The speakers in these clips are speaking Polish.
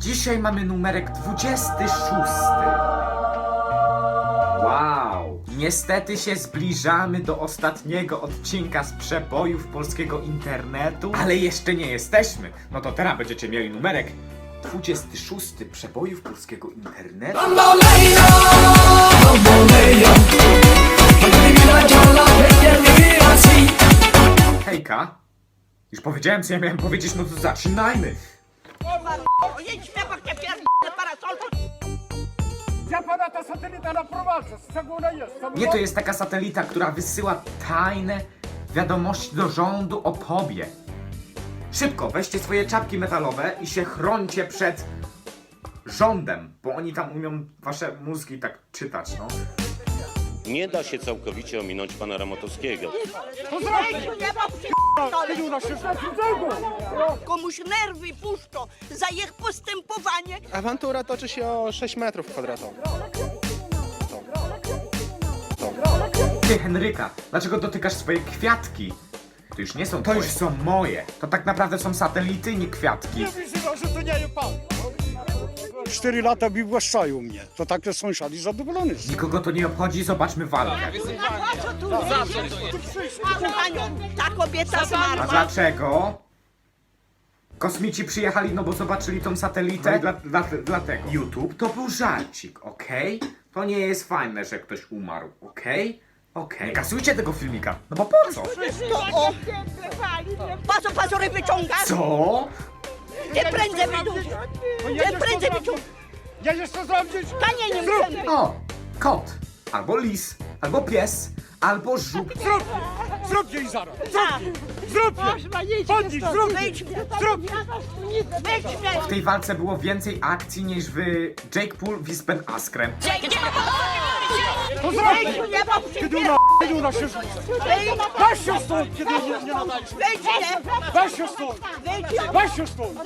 Dzisiaj mamy numerek 26. Wow! Niestety się zbliżamy do ostatniego odcinka z przebojów polskiego internetu, ale jeszcze nie jesteśmy. No to teraz będziecie mieli numerek 26 przebojów polskiego internetu. Hejka! Już powiedziałem co ja miałem powiedzieć, no to zaczynajmy! Jedź śpiewać te pierdolone parasolko. Ja pana ta satelita naprowadzę, z czego ona jest? Nie, to jest taka satelita, która wysyła tajne wiadomości do rządu o tobie. Szybko, weźcie swoje czapki metalowe i się chrońcie przed rządem, bo oni tam umią wasze mózgi tak czytać, no. Nie da się całkowicie ominąć pana Ramotowskiego. Nie pierdolone. Komuś nerwy puszczą za ich postępowanie. Awantura toczy się o 6 metrów kwadratowych. Ty, Henryka, dlaczego dotykasz swoje kwiatki? To już nie są To już są moje. To tak naprawdę są satelity, nie kwiatki. Nie wyzywa, że to nie jest pan! Cztery lata mi mnie. To takie sąsiad i zadowolony jest. Nikogo to nie obchodzi, zobaczmy walkę. A co tu Panią, ta kobieta A zmarła. dlaczego? Kosmici przyjechali, no bo zobaczyli tą satelitę. Dla, dla, dlatego. YouTube to był żarcik, okej? To nie jest fajne, że ktoś umarł, okej? Okej. Nie kasujcie tego filmika. No bo po co? To o. Po co pazury wyciągasz? Co? Ty prędzej wyciągasz. Ty prędzej wyciągasz. Ja jeszcze sprawdzić! Kamieniem zęby. O! Kot. Albo lis. Albo pies. Albo żuk. Zrób! Zrób jej zaraz! Zrób jej! Podnieś, zrób jej! Zrób! Wejdź mnie. W tej walce było więcej akcji niż w Jake Paul Wispen Askrem. To zrób! Wejdź mnie, kiedy ona się rzuca! Weź się stąd, kiedy nie, nie nadajesz! Weź się stąd! Weź się stąd!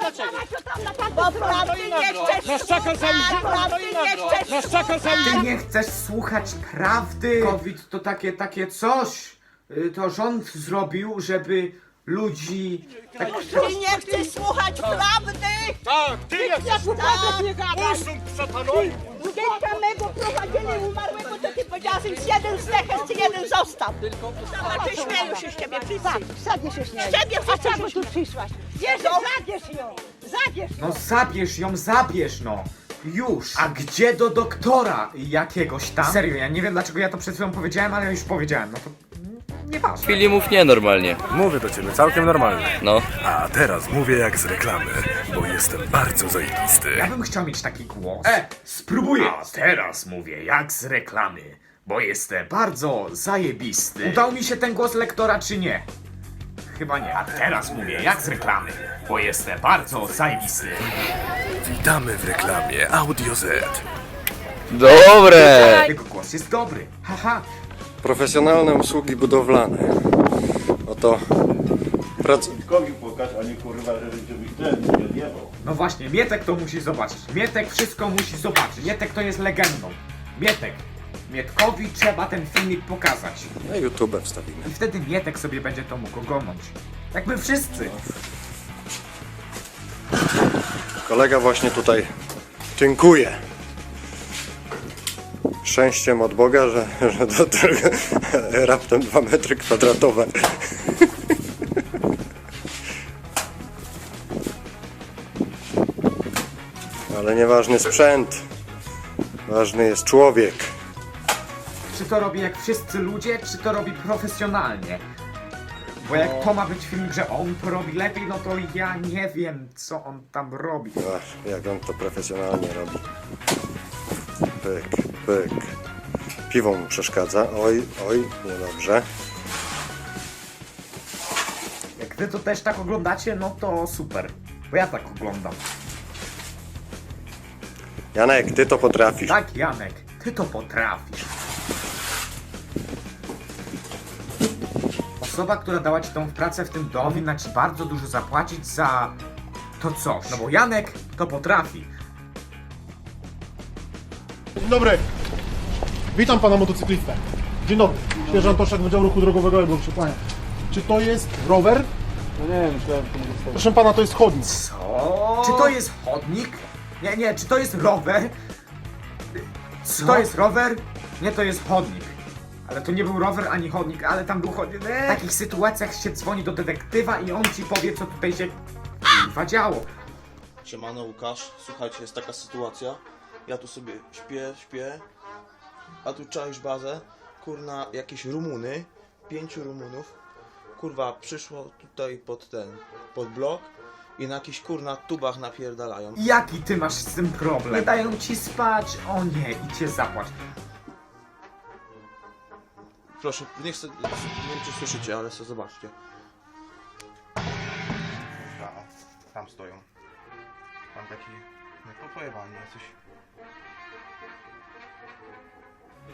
Bo prawdy nie chcesz Nas czeka cały słuchać. Prawdy nie chcesz Nas czeka cały Ty nie chcesz słuchać prawdy? COVID to takie, takie coś. Y, To rząd zrobił, żeby ludzi... Tak, Ty nie chcesz słuchać prawdy. Tak, ty nie chcesz! Tak. Usuń szatanowi! Dziecka mego prowadzili umarłego, powiedziałaś, że jeden zdechę, ty jeden został. A ty śmieją się z ciebie wszyscy. Sadnie się śmieje. Z ciebie A wszyscy czemu się tu przyszłaś? Wiesz, zabierz ją! Zabierz! No zabierz ją, zabierz no! Już! A gdzie do doktora jakiegoś tam? Serio, ja nie wiem dlaczego ja to przed chwilą powiedziałem, ale już powiedziałem, no to... Nieważne. chwili mów nienormalnie. Mówię do ciebie całkiem normalnie. No. A teraz mówię jak z reklamy, bo jestem bardzo zajebisty. Ja bym chciał mieć taki głos. E, spróbuję! A teraz mówię jak z reklamy, bo jestem... Bardzo zajebisty. Udał mi się ten głos lektora, czy nie? Chyba nie. A teraz mówię jak z reklamy, bo jestem bardzo zajebisty. Witamy w reklamie Audio Z. Dobre! Jego głos jest dobry. Haha. Profesjonalne usługi budowlane. Oto prac... pokaż, a nie kurwa, żebyś ten nie odjebał. No właśnie, Mietek to musi zobaczyć. Mietek wszystko musi zobaczyć. Mietek to jest legendą. Mietek. Mietkowi trzeba ten filmik pokazać. na YouTube wstawimy. I wtedy Mietek sobie będzie to mógł oglądać. Jak my wszyscy. Kolega właśnie tutaj dziękuję. Szczęściem od Boga, że, że to tylko raptem 2 metry kwadratowe. Ale nieważny sprzęt. Ważny jest człowiek. Czy to robi jak wszyscy ludzie, czy to robi profesjonalnie? Bo jak to ma być film, że on to robi lepiej, no to ja nie wiem, co on tam robi. Ach, jak on to profesjonalnie robi. Pyk, pyk. Piwo mu przeszkadza. Oj, oj, niedobrze. Jak wy to też tak oglądacie, no to super. Bo ja tak oglądam. Janek, ty to potrafisz. Tak, Janek, ty to potrafisz. Osoba, która dała ci tą pracę w tym domu, powinna ci bardzo dużo zapłacić za to coś. No bo Janek to potrafi. Dzień dobry. Witam pana motocyklistę. Dzień dobry. Sierżant Toszek Wydziału Ruchu Drogowego Elbląg się kłania. Czy to jest rower? No nie wiem, myślałem, że to Proszę pana, to jest chodnik. Co? Czy to jest chodnik? Nie, nie, czy to jest rower? Czy to jest rower? Nie, to jest chodnik. Ale to nie był rower ani chodnik, ale tam był chodnik. W takich sytuacjach się dzwoni do detektywa i on ci powie, co tutaj się kurwa działo. Siemano Łukasz, słuchajcie, jest taka sytuacja. Ja tu sobie śpię, śpię, a tu czaisz bazę, kurna, jakieś Rumuny, pięciu Rumunów, kurwa, przyszło tutaj pod ten, pod blok i na jakichś kurna tubach napierdalają. Jaki ty masz z tym problem? Nie dają ci spać? O nie, i cię zapłać. Proszę, nie chcę, nie wiem czy słyszycie, ale sobie zobaczcie. Tam stoją. Tam taki... No to pojebanie jesteś.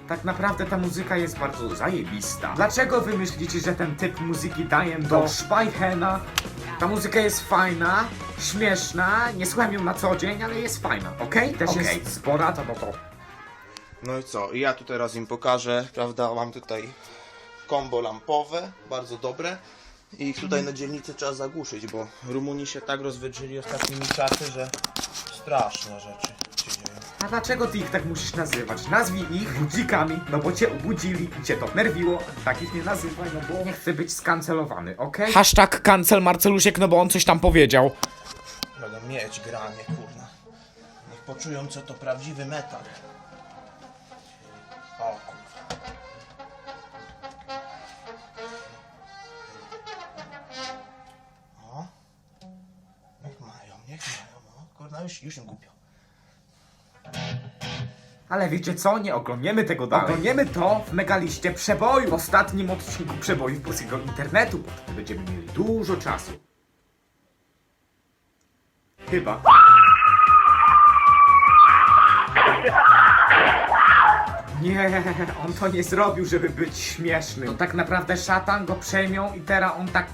Tak naprawdę ta muzyka jest bardzo zajebista. Dlaczego wy myślicie, że ten typ muzyki daje do Speichena? Ta muzyka jest fajna, śmieszna, nie słucham ją na co dzień, ale jest fajna, okej? Też jest spora, to no to... No i co? Ja tu teraz im pokażę, prawda? Mam tutaj kombo lampowe, bardzo dobre. I ich tutaj na dzielnicy trzeba zagłuszyć, bo Rumuni się tak rozwydrzyli ostatnimi czasy, że straszne rzeczy się dzieją. A dlaczego ty ich tak musisz nazywać? Nazwij ich budzikami, no bo cię obudzili i cię to nerwiło. Takich nie nazywaj, no bo nie chcę być skancelowany, okej? Hashtag cancel Marcelusiek, no bo on coś tam powiedział. Będą mieć granie, kurna. Niech poczują, co to prawdziwy metal. O kurwa. O. Niech mają, niech mają. O, kurna, już, już im głupio. Ale wiecie co? Nie oglądniemy tego dalej. Oglądniemy to w megaliście przeboju. W ostatnim odcinku przebojów polskiego internetu, bo wtedy będziemy mieli dużo czasu. Chyba. Nie, on to nie zrobił, żeby być śmieszny. To tak naprawdę szatan go przejmią i teraz on tak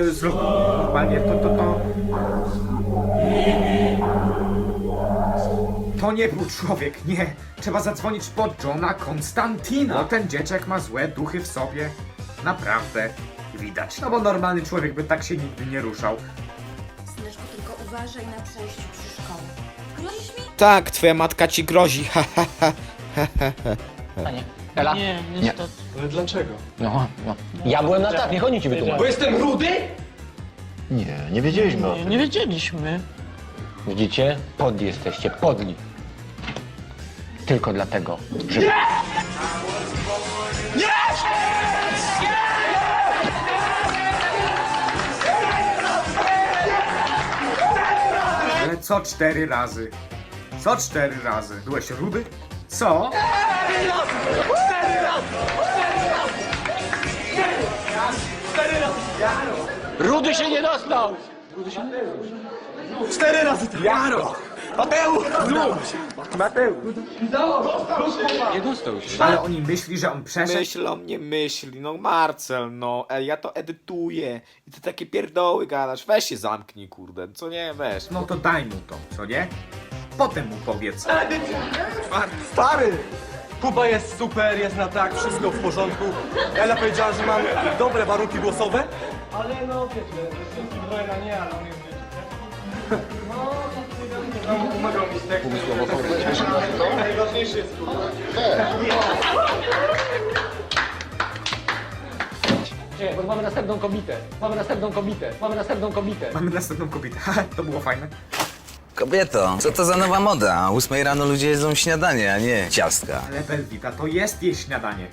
yy, zrobił. Normalnie to, to, to. To nie był człowiek, nie. Trzeba zadzwonić po Johna Konstantina. Bo ten dzieciak ma złe duchy w sobie. Naprawdę. Widać. No bo normalny człowiek by tak się nigdy nie ruszał. Syneczku, tylko uważaj na przejściu przy szkole. Grozisz mi? Tak, twoja matka ci grozi, ha ha ha. Ela? Nie, niestety. Ale dlaczego? No, no. Ja byłem na tak, niech oni ci wytłumaczą. Bo jestem rudy? Nie, nie wiedzieliśmy o tym. Nie wiedzieliśmy. Widzicie? Podli jesteście, podli. Tylko dlatego, że... Ale co cztery razy? Co cztery razy? Byłeś rudy? Co? Rudy się nie dostał! Ale oni myśli, że on przeszedł. Myśl o mnie myśli, no Marcel, no, ja to edytuję. I ty takie pierdoły gadasz, weź się zamknij, kurde, co nie, weź. No to daj mu to, co nie? Potem mu powiedz. Stary! Kuba jest super, jest na tak, wszystko w porządku. Ela powiedziała, że mam dobre warunki głosowe. Ale no, wiecie, Wojna nie, ale on jest No, pomagał mi z tekstem. Najważniejszy jest Nie, bo mamy następną komitę. Mamy następną komitę. Mamy następną komitę. Mamy następną kobietę. To było fajne. Kobieto, co to za nowa moda? O 8 rano ludzie jedzą śniadanie, a nie ciastka. Ale Belwita to jest jej śniadanie.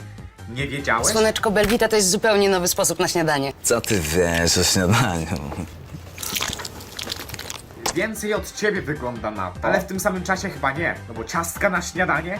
Nie wiedziałeś? Słoneczko Belwita to jest zupełnie nowy sposób na śniadanie. Co ty wiesz o śniadaniu? Więcej od ciebie wygląda na to. Ale w tym samym czasie chyba nie. No bo ciastka na śniadanie?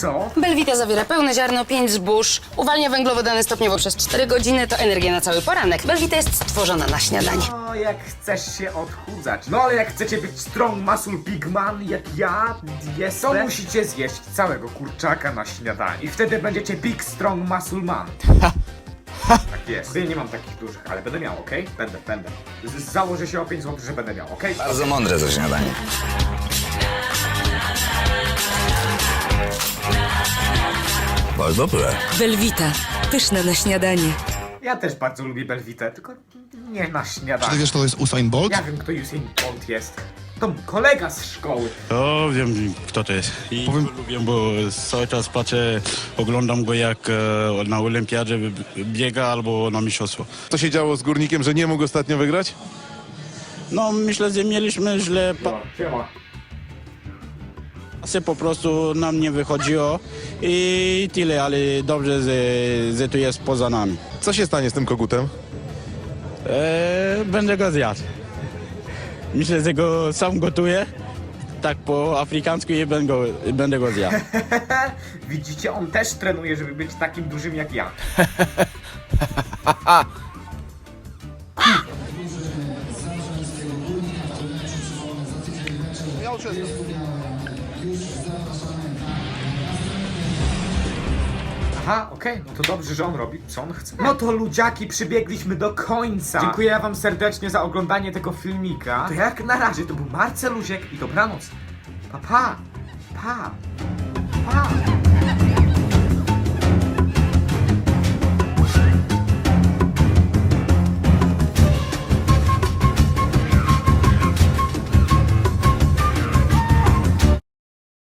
Co? Belwita zawiera pełne ziarno, 5 zbóż, uwalnia węglowodany stopniowo przez 4 godziny, to energia na cały poranek. Belwita jest stworzona na śniadanie. No, jak chcesz się odchudzać. No, ale jak chcecie być strong muscle big man, jak ja jestem, to musicie zjeść całego kurczaka na śniadanie. I wtedy będziecie big strong muscle man. tak jest. Ja nie mam takich dużych, ale będę miał, okej? Będę, będę. Z- Założę się o 5 zł, że będę miał, okej? Bardzo mądre to śniadanie. Bardzo dobre. Belwita, pyszne na śniadanie. Ja też bardzo lubię Belwitę, tylko nie na śniadanie. wiesz, to jest Usain Bolt? Ja wiem, kto Usain Bolt jest. To mój kolega z szkoły. O, wiem kto to jest. I Powiem- go lubię, bo cały czas patrzę, oglądam go jak e, na olimpiadzie biega albo na mistrzostwo. Co się działo z Górnikiem, że nie mógł ostatnio wygrać? No myślę, że mieliśmy źle Siema. pasy, po prostu nam nie wychodziło i tyle, ale dobrze, że, że tu jest poza nami. Co się stanie z tym kogutem? E, będę go zjadł. Myślę, że go sam gotuję, tak po afrykańsku i będę go, będę go zjadł. Widzicie, on też trenuje, żeby być takim dużym jak ja. Aha, okej, no to dobrze, że on robi, co on chce. No to ludziaki, przybiegliśmy do końca. Dziękuję wam serdecznie za oglądanie tego filmika. To jak na razie, to był Marceluziek i dobranoc. Pa, pa, pa, pa.